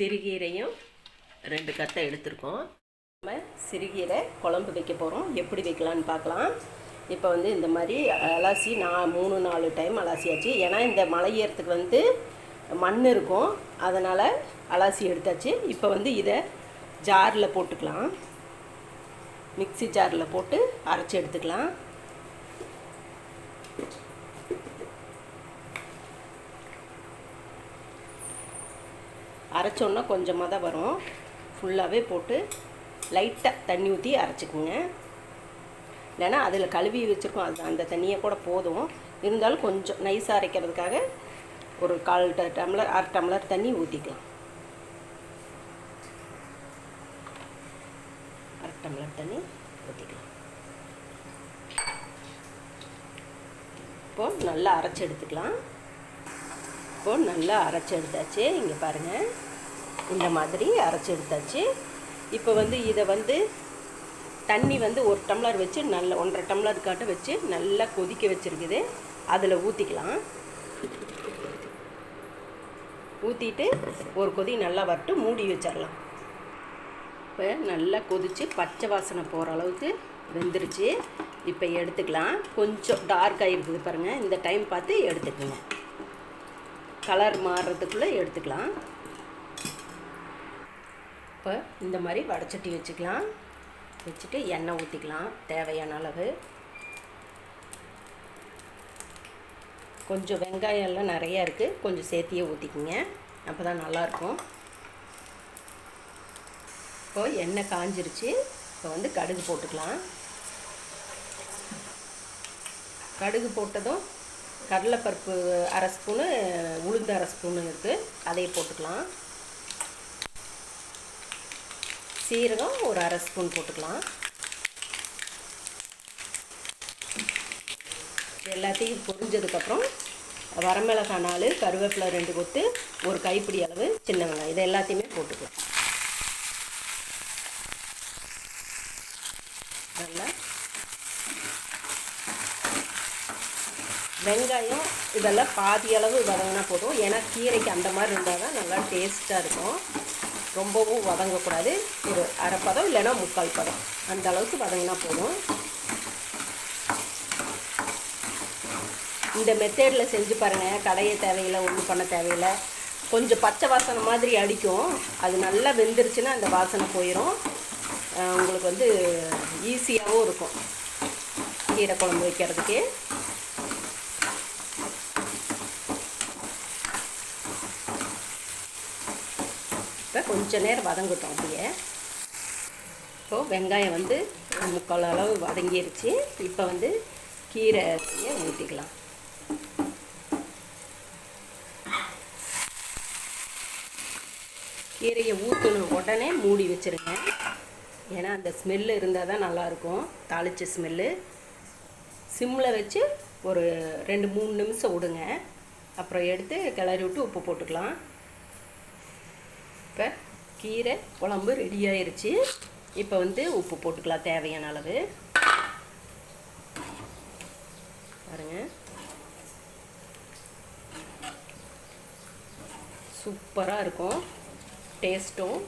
சிறுகீரையும் ரெண்டு கத்தை எடுத்திருக்கோம். நம்ம சிறுகீரை குழம்பு வைக்க போகிறோம் எப்படி வைக்கலான்னு பார்க்கலாம். இப்போ வந்து இந்த மாதிரி அலாசி நான் மூணு நாலு டைம் அலாசியாச்சு. ஏன்னா இந்த மலை ஏறத்துக்கு வந்து மண் இருக்கும். அதனால் அலாசி எடுத்தாச்சு. இப்போ வந்து இதை ஜாரில் போட்டுக்கலாம். மிக்ஸி ஜாரில் போட்டு அரைச்சி எடுத்துக்கலாம். அரைச்சோன்னா கொஞ்சமாக தான் வரும். ஃபுல்லாகவே போட்டு லைட்டாக தண்ணி ஊற்றி அரைச்சிக்குங்க. இல்லைன்னா அதில் கழுவி வச்சுருக்கோம். அது அந்த தண்ணியை கூட போதும். இருந்தாலும் கொஞ்சம் நைஸாக அரைக்கிறதுக்காக ஒரு கால் டம்ளர் அரை டம்ளர் தண்ணி ஊற்றிக்கலாம் அரை டம்ளர் தண்ணி ஊற்றிக்கலாம் இப்போது நல்லா அரைச்சி எடுத்துக்கலாம். இப்போது நல்லா அரைச்சி எடுத்தாச்சு. இங்கே பாருங்கள் இந்த மாதிரி அரைச்சி எடுத்தாச்சு. இப்போ வந்து இதை வந்து தண்ணி வந்து ஒரு டம்ளர் வச்சு நல்ல ஒன்றரை டம்ளர் காட்ட வச்சு நல்லா கொதிக்க வச்சுருக்குது. அதில் ஊற்றிக்கலாம் ஊற்றிட்டு ஒரு கொதி நல்லா வரட்டு மூடி வச்சிடலாம் இப்போ நல்லா கொதித்து பச்சை வாசனை போகிற அளவுக்கு வெந்துருச்சு. இப்போ எடுத்துக்கலாம். கொஞ்சம் டார்க்காக ஆகிருக்குது பாருங்கள் இந்த டைம் பார்த்து எடுத்துக்கோங்க. கலர் மாறுறதுக்குள்ளே எடுத்துக்கலாம். இப்போ இந்த மாதிரி வடச்சட்டி வச்சுக்கலாம். வச்சுட்டு எண்ணெய் ஊற்றிக்கலாம் தேவையான அளவு. கொஞ்சம் வெங்காயம் எல்லாம் நிறையா இருக்குது கொஞ்சம் சேர்த்தியே ஊற்றிக்கிங்க அப்போ தான் நல்லாயிருக்கும் இப்போ எண்ணெய் காஞ்சிருச்சு இப்போ வந்து கடுகு போட்டுக்கலாம். கடுகு போட்டதும் கடலைப்பருப்பு அரை ஸ்பூனு உளுந்து அரை ஸ்பூனு இருக்குது அதையே போட்டுக்கலாம். சீரகம் ஒரு அரை ஸ்பூன் போட்டுக்கலாம். எல்லாத்தையும் பொரிஞ்சதுக்கப்புறம் வரமிளகா நாலு கருவேப்பிலை ரெண்டு கொத்து ஒரு கைப்பிடி அளவு சின்ன வெங்காயம். இதை எல்லாத்தையுமே போட்டுக்கலாம். நல்லா வெங்காயம் இதெல்லாம் பாதி அளவு வதங்கினா போதும். ஏன்னா கீரைக்கு அந்த மாதிரி இருந்தால் தான் நல்லா டேஸ்ட்டாக இருக்கும். ரொம்பவும் வதங்கக்கூடாது. ஒரு அரை பதம் இல்லைன்னா முக்கால் பதம். அந்த அளவுக்கு வதங்கினா போதும். இந்த மெத்தேடில் செஞ்சு பாருங்கள் கடைய தேவையில்லை ஒன்றும் பண்ண தேவையில்லை. கொஞ்சம் பச்சை வாசனை மாதிரி அடிக்கும். அது நல்லா வெந்துருச்சுன்னா அந்த வாசனை போயிடும் உங்களுக்கு வந்து ஈஸியாகவும் இருக்கும். கீரை குழம்பு வைக்கிறதுக்கு. கொஞ்சம் கொஞ்ச நேரம் வதங்கட்டும் அப்படியே. இப்போது வெங்காயம் வந்து முக்கால் அளவு வதங்கிருச்சு. இப்போ வந்து கீரையை ஊற்றிக்கலாம் கீரையை ஊற்றின உடனே மூடி வச்சுருங்க. ஏன்னா அந்த ஸ்மெல்லு இருந்தால் தான் நல்லாயிருக்கும். தாளிச்ச ஸ்மெல்லு சிம்மில் வச்சு ஒரு ரெண்டு மூணு நிமிஷம் விடுங்க. அப்புறம் எடுத்து கிளறி விட்டு உப்பு போட்டுக்கலாம். இப்போ கீரை குழம்பு ரெடி ஆயிடுச்சு இப்போ வந்து உப்பு போட்டுக்கலாம் தேவையான அளவு. பாருங்க. சூப்பராக இருக்கும். டேஸ்ட்டும்.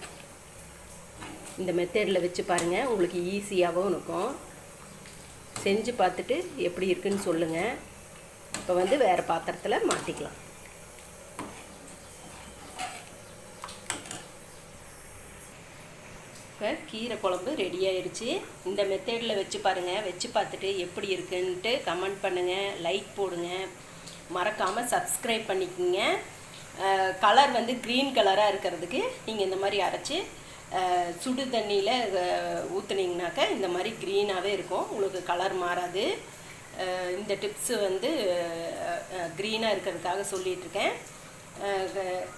இந்த மெத்தடில் வச்சு பாருங்கள் உங்களுக்கு ஈஸியாகவும் இருக்கும். செஞ்சு பார்த்துட்டு எப்படி இருக்குன்னு சொல்லுங்கள் இப்போ வந்து வேறு பாத்திரத்தில் மாற்றிக்கலாம் இப்போ கீரை குழம்பு ரெடி ஆயிடுச்சு இந்த மெத்தேடில் வச்சு பாருங்கள் வச்சு பார்த்துட்டு எப்படி இருக்குன்ட்டு கமெண்ட் பண்ணுங்கள் லைக் போடுங்க. மறக்காமல் சப்ஸ்கிரைப் பண்ணிக்கோங்க. கலர் வந்து க்ரீன் கலராக இருக்கிறதுக்கு நீங்கள் இந்த மாதிரி அரைச்சி சுடு தண்ணியில் ஊற்றுனீங்கனாக்க இந்த மாதிரி க்ரீனாகவே இருக்கும். உங்களுக்கு கலர் மாறாது. இந்த டிப்ஸு வந்து க்ரீனாக இருக்கிறதுக்காக சொல்லிகிட்ருக்கேன்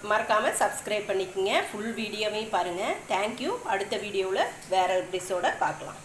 மறக்காமல் சப்ஸ்கிரைப் பண்ணிக்கோங்க. ஃபுல் வீடியோவையும் பாருங்கள் தேங்க்யூ அடுத்த வீடியோவில் வேறு எபிசோட பார்க்கலாம்.